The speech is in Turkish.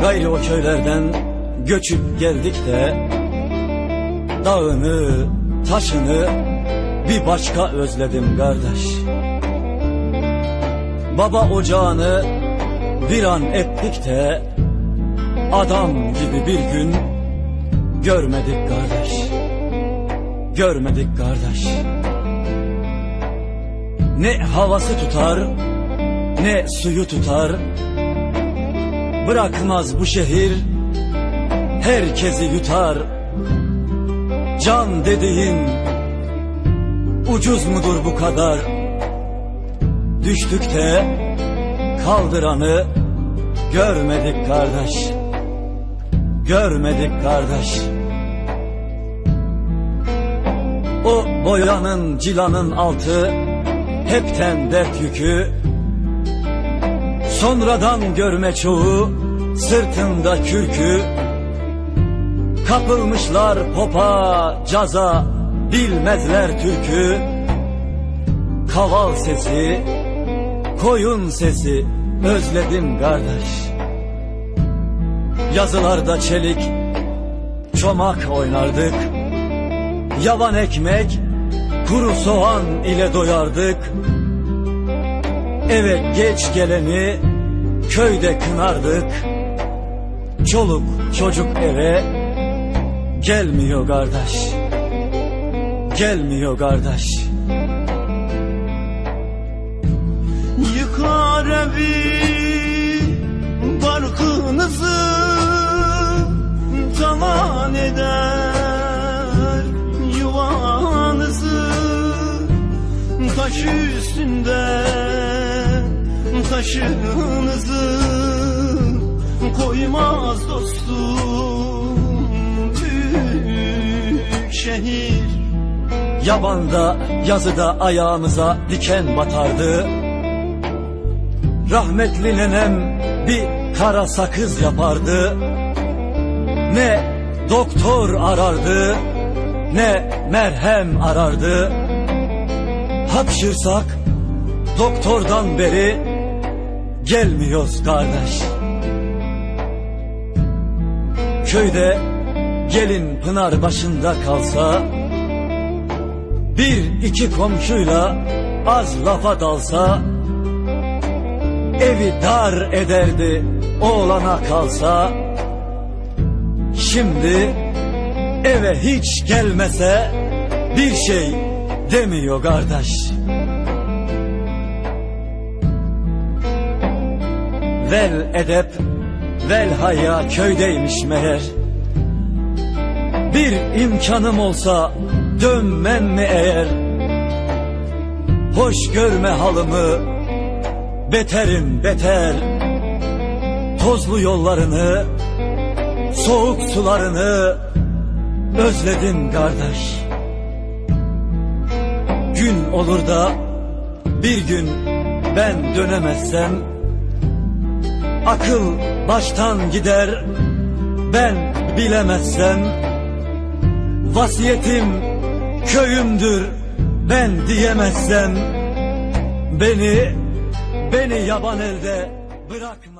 Gayrı o köylerden göçüp geldik de Dağını, taşını bir başka özledim kardeş. Baba ocağını bir an ettik de Adam gibi bir gün görmedik kardeş. Görmedik kardeş. Ne havası tutar ne suyu tutar. Bırakmaz bu şehir herkesi yutar. Can dediğin ucuz mudur bu kadar? Düştük de kaldıranı görmedik kardeş. Görmedik kardeş. O boyanın cilanın altı hepten dert yükü. Sonradan görme çoğu sırtında kürkü Kapılmışlar popa caza bilmezler türkü. Kaval sesi koyun sesi özledim kardeş. Yazılarda çelik çomak oynardık. Yavan ekmek kuru soğan ile doyardık. Eve geç geleni köyde kınardık. Çoluk çocuk eve gelmiyor kardeş. Gelmiyor kardeş. Yıkar evi barkınızı talan eder yuvanızı. Taş üstünde taşınızı koymaz dostum şehir. Yabanda yazıda ayağımıza diken batardı. Rahmetli nenem bir kara sakız yapardı. Ne doktor arardı ne merhem arardı. Hapşırsak doktordan beri gelmiyoruz kardeş. Köyde gelin pınar başında kalsa bir iki komşuyla az lafa dalsa Evi dar ederdi oğlana kalsa. Şimdi eve hiç gelmese bir şey demiyor kardeş. Vel edep vel haya köydeymiş meğer bir imkanım olsa dönmem mi eğer? Hoş görme halımı beterim beter. Tozlu yollarını soğuk sularını özledim kardeş. Gün olur da bir gün ben dönemezsem Akıl baştan gider ben bilemezsem Vasiyetim köyümdür ben diyemezsem Beni, beni yaban elde bırakma